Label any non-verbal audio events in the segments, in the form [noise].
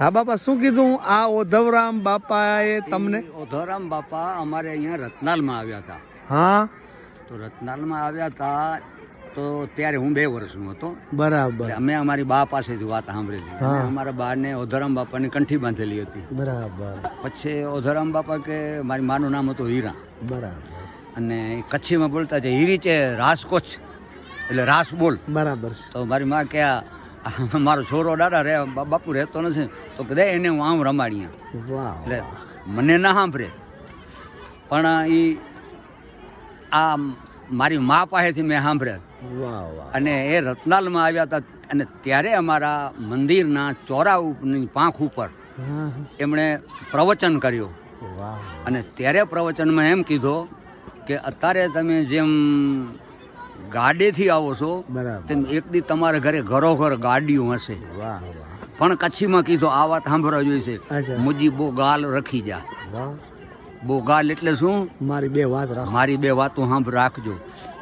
હા બાપા શું કીધું આ ઓધવરામ બાપાએ તમને? ઓધવરામ બાપા અમારે અહીંયા રત્નાલમાં આવ્યા હતા. હા? તો રત્નાલમાં આવ્યા હતા તો ત્યારે હું બે વર્ષનો હતો. બરાબર. અમે અમારી બા પાસેથી વાત સાંભળેલી. અમારા બા બાને ઓધોરામ બાપાની કંઠી બાંધેલી હતી. બરાબર. પછી ઓધરામ બાપા કે મારી માનું નામ હતું હીરા. બરાબર. અને એ કચ્છીમાં બોલતા છે હીરી છે રાસકોચ એટલે રાસ બોલ. બરાબર. તો મારી માં કે આ [laughs] મારો છોરો દાદા રે બાપુ રહેતો નથી તો કે એને હું આમ રમાડીયા એટલે મને ના સાંભળે. પણ એ આ મારી મા પાસેથી મેં સાંભળ્યા અને એ રત્નાલમાં આવ્યા હતા અને ત્યારે અમારા મંદિરના ચોરા ઉપરની પાંખ ઉપર એમણે પ્રવચન કર્યું. અને ત્યારે પ્રવચનમાં એમ કીધું કે અત્યારે તમે જેમ ગાડીથી આવો છો બરાબર. તેમ એક દી તમારા ઘરે ઘરો ઘર ગાડીઓ હશે. વાહ વાહ. પણ કચ્છીમાં કીધું આ વાત સાંભળવા જોઈશે મુજી બહુ ગાલ રખી જા. વાહ. બહુ ગાલ એટલે શું? મારી બે વાત રાખો. મારી બે વાતો સાંભળ રાખજો.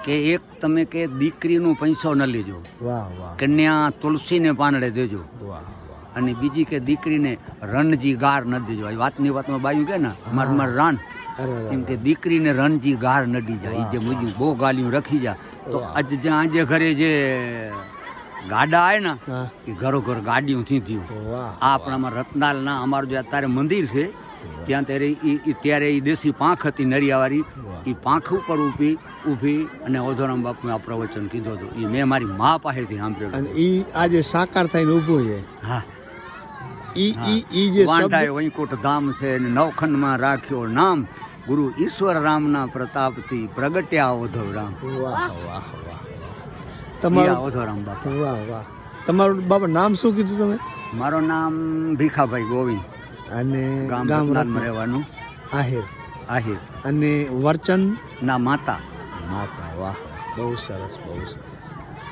કે એક તમે કે દીકરીનું પૈસો ન લેજો. વાહ વાહ. કન્યા તુલસીને પાંદડે દેજો. વાહ. અને બીજી કે દીકરીને રણજી ગાર નદી જાય વાતની વાતમાં બાયું કે ને? માર માર રાન. એમ કે દીકરીને રણજી ગાર નડી જાય. એ જે મુજબ બહુ ગાલિયું રખી જા. તો આજ જ્યાં આજે ઘરે જે ગાડા આવે ને એ ઘરો ઘર ગાડીઓ થી થયું. આ આપણામાં રત્નાલના અમારું જે અત્યારે મંદિર છે ત્યાં ત્યારે ઈ ત્યારે એ દેશી પાંખ હતી નરિયાવાળી. એ પાંખ ઉપર ઊભી ઊભી અને ઓધોરામ બાપુએ આ પ્રવચન કીધું હતું. એ મેં મારી મા પાસેથી સાંભળ્યું અને ઈ આજે સાકાર થઈને ઊભું છે. હા. ઈ ઈ ઈ જે શબ્દ વૈકુંઠ ધામ છે ને નવખંડમાં રાખ્યો નામ ગુરુ ઈશ્વર રામના પ્રતાપથી પ્રગટ્યા ઓધવ રામ. વાહ વાહ વાહ તમારું ઓધવ તમારું બાપા. વાહ વાહ. તમારું બાબા નામ શું કીધું તમે? મારું નામ ભીખાભાઈ ગોવિંદ. અને ગામ રામ રહેવાનું. આહિર. આહિર. અને વરચંદ? ના માતા. માતા વાહ. બહુ સરસ બહુ સરસ.